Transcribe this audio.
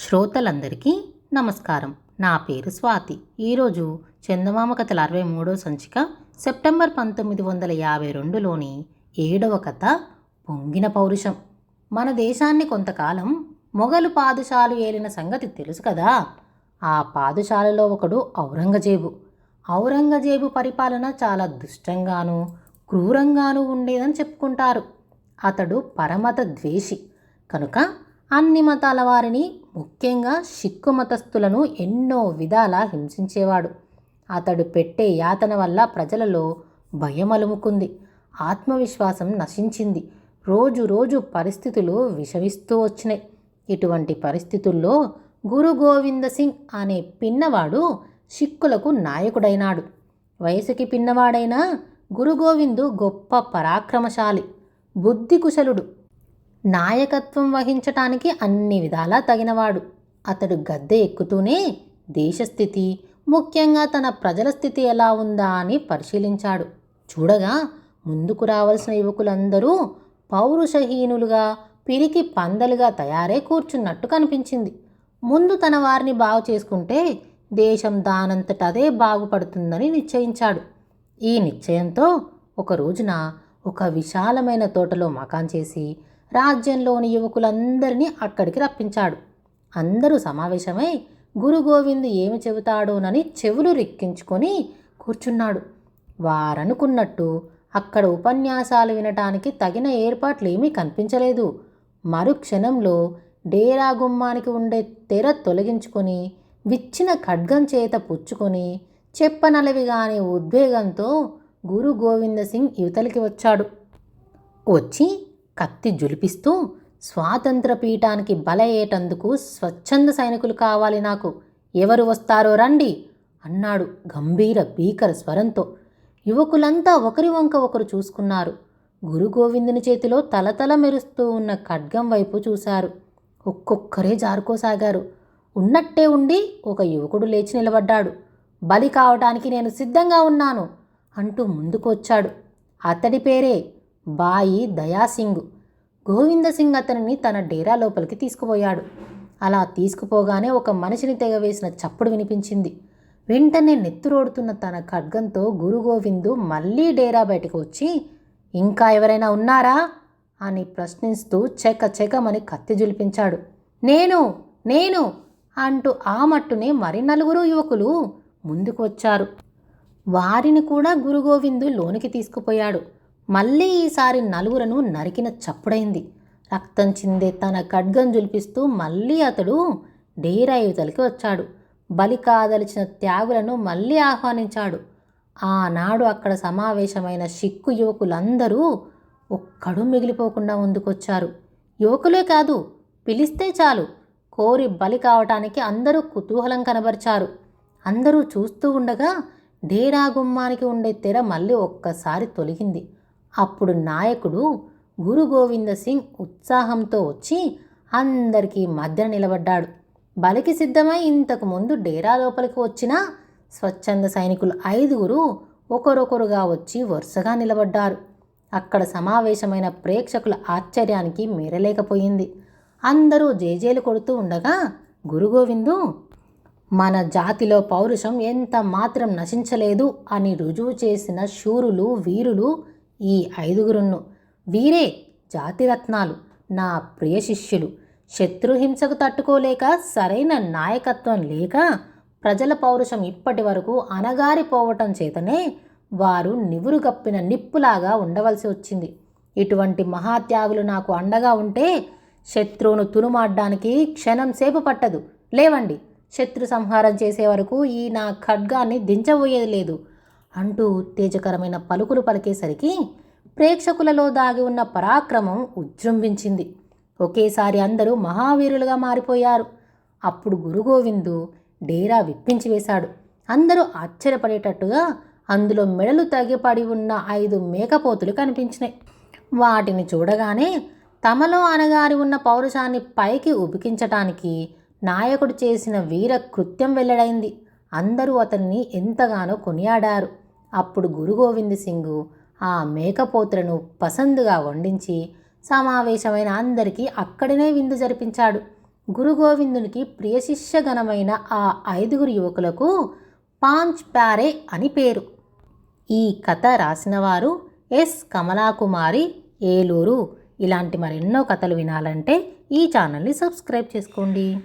శ్రోతలందరికీ నమస్కారం. నా పేరు స్వాతి. ఈరోజు చందమామ కథల అరవై మూడో సంచిక సెప్టెంబర్ పంతొమ్మిది వందల యాభై రెండులోని ఏడవ కథ పొంగిన పౌరుషం. మన దేశాన్ని కొంతకాలం మొఘలు పాదుషాలు ఏలిన సంగతి తెలుసు కదా? ఆ పాదుషాలలో ఒకడు ఔరంగజేబు. ఔరంగజేబు పరిపాలన చాలా దుష్టంగాను క్రూరంగాను ఉండేదని చెప్పుకుంటారు. అతడు పరమత ద్వేషి. కనుక అన్ని మతాల వారిని ముఖ్యంగా సిక్కు మతస్థులను ఎన్నో విధాల హింసించేవాడు. అతడు పెట్టే యాతన వల్ల ప్రజలలో భయం అలుముకుంది ఆత్మవిశ్వాసం నశించింది. రోజు రోజు పరిస్థితులు విషమిస్తూ వచ్చినాయి. ఇటువంటి పరిస్థితుల్లో గురు గోవింద సింగ్ అనే పిన్నవాడు సిక్కులకు నాయకుడైనాడు. వయసుకి పిన్నవాడైనా గురు గోవిందు గొప్ప పరాక్రమశాలి బుద్ధి కుశలుడు. నాయకత్వం వహించటానికి అన్ని విధాలా తగినవాడు. అతడు గద్దె ఎక్కుతూనే దేశస్థితి ముఖ్యంగా తన ప్రజల స్థితి ఎలా ఉందా అని పరిశీలించాడు. చూడగా ముందుకు రావాల్సిన యువకులందరూ పౌరుషహీనులుగా పిరికి పందలుగా తయారై కూర్చున్నట్టు కనిపించింది. ముందు తన వారిని బాగు చేసుకుంటే దేశం దానంతట అదే బాగుపడుతుందని నిశ్చయించాడు. ఈ నిశ్చయంతో ఒక రోజున ఒక విశాలమైన తోటలో మకాన్ చేసి రాజ్యంలోని యువకులందరినీ అక్కడికి రప్పించాడు. అందరూ సమావేశమై గురు గోవింద్ ఏమి చెబుతాడోనని చెవులు రిక్కించుకొని కూర్చున్నాడు. వారనుకున్నట్టు అక్కడ ఉపన్యాసాలు వినటానికి తగిన ఏర్పాట్లు ఏమీ కనిపించలేదు. మరుక్షణంలో డేరా గుమ్మానికి ఉండే తెర తొలగించుకొని విచ్చిన ఖడ్గం చేత పుచ్చుకొని చెప్పనలవిగాని ఉద్వేగంతో గురు గోవింద సింగ్ యువతలికి వచ్చాడు. వచ్చి కత్తి జులిపిస్తూ స్వాతంత్ర పీఠానికి బలయ్యేటందుకు స్వచ్ఛంద సైనికులు కావాలి నాకు. ఎవరు వస్తారో రండి అన్నాడు గంభీర భీకర స్వరంతో. యువకులంతా ఒకరి వంక ఒకరు చూసుకున్నారు. గురు గోవిందుని చేతిలో తలతల మెరుస్తూ ఉన్న ఖడ్గం వైపు చూశారు. ఒక్కొక్కరే జారుకోసాగారు. ఉన్నట్టే ఉండి ఒక యువకుడు లేచి నిలబడ్డాడు. బలి కావటానికి నేను సిద్ధంగా ఉన్నాను అంటూ ముందుకు వచ్చాడు అతడి పేరే బాయి దయాసింగ్. గోవింద సింగ్ అతనిని తన డేరా లోపలికి తీసుకుపోయాడు. అలా తీసుకుపోగానే ఒక మనిషిని తెగవేసిన చప్పుడు వినిపించింది. వెంటనే నెత్తురోడుతున్న తన ఖడ్గంతో గురు గోవిందు మళ్ళీ డేరా బయటకు వచ్చి ఇంకా ఎవరైనా ఉన్నారా? అని ప్రశ్నిస్తూ చెక చెకమని కత్తి జులిపించాడు. నేను నేను! అంటూ ఆ మట్టునే మరి నలుగురు యువకులు ముందుకు వచ్చారు. వారిని కూడా గురుగోవిందు లోనికి తీసుకుపోయాడు. మళ్ళీ ఈసారి నలుగురను నరికిన చప్పుడైంది. రక్తం చిందే తన ఖడ్గం జులిపిస్తూ మళ్ళీ అతడు డేరా యువతలకి వచ్చాడు. బలి కాదలిచిన త్యాగులను మళ్ళీ ఆహ్వానించాడు. ఆనాడు అక్కడ సమావేశమైన సిక్కు యువకులందరూ ఒక్కడు మిగిలిపోకుండా ముందుకొచ్చారు. యువకులే కాదు పిలిస్తే చాలు. కోరి బలి కావటానికి అందరూ కుతూహలం కనబరిచారు. అందరూ చూస్తూ ఉండగా డేరా గుమ్మానికి ఉండే తెర మళ్ళీ ఒక్కసారి తొలగింది. అప్పుడు నాయకుడు గురు గోవింద సింగ్ ఉత్సాహంతో వచ్చి అందరికీ మధ్య నిలబడ్డాడు. బలికి సిద్ధమై ఇంతకు ముందు డేరా లోపలికి వచ్చిన స్వచ్ఛంద సైనికులు ఐదుగురు ఒకరొకరుగా వచ్చి వరుసగా నిలబడ్డారు. అక్కడ సమావేశమైన ప్రేక్షకుల ఆశ్చర్యానికి మీరలేకపోయింది. అందరూ జేజేలు కొడుతూ ఉండగా గురుగోవిందు మన జాతిలో పౌరుషం ఎంత మాత్రం నశించలేదు అని రుజువు చేసిన శూరులు వీరులు ఈ ఐదుగురును వీరే జాతిరత్నాలు నా ప్రియ శిష్యులు. శత్రుహింసకు తట్టుకోలేక సరైన నాయకత్వం లేక ప్రజల పౌరుషం ఇప్పటి వరకు అనగారిపోవటం చేతనే వారు నివురుగప్పిన నిప్పులాగా ఉండవలసి వచ్చింది. ఇటువంటి మహాత్యాగులు నాకు అండగా ఉంటే శత్రువును తునుమాడ్డానికి క్షణం సేపు పట్టదు. లేవండి శత్రు సంహారం చేసే వరకు ఈ నా ఖడ్గాన్ని దించబోయేది లేదు. అంటూ ఉత్తేజకరమైన పలుకులు పలికేసరికి ప్రేక్షకులలో దాగి ఉన్న పరాక్రమం ఉజృంభించింది ఒకేసారి అందరూ మహావీరులుగా మారిపోయారు. అప్పుడు గురుగోవిందు డేరా విప్పించి వేశాడు. అందరూ ఆశ్చర్యపడేటట్టుగా అందులో మెడలు తగిపడి ఉన్న ఐదు మేకపోతులు కనిపించినాయి. వాటిని చూడగానే తమలో అనగారి ఉన్న పౌరుషాన్ని పైకి ఉబికించటానికి నాయకుడు చేసిన వీర కృత్యం వెల్లడైంది. అందరూ అతన్ని ఎంతగానో కొనియాడారు. అప్పుడు గురు గోవింద్ సింగ్ ఆ మేకపోతులను పసందుగా వండించి సమావేశమైన అందరికీ అక్కడనే విందు జరిపించాడు. గురు గోవిందునికి ప్రియశిష్యగణమైన ఆ ఐదుగురు యువకులకు పాంచ్ ప్యారే అని పేరు. ఈ కథ రాసినవారు ఎస్. కమలాకుమారి ఏలూరు. ఇలాంటి మరెన్నో కథలు వినాలంటే ఈ ఛానల్ని సబ్స్క్రైబ్ చేసుకోండి.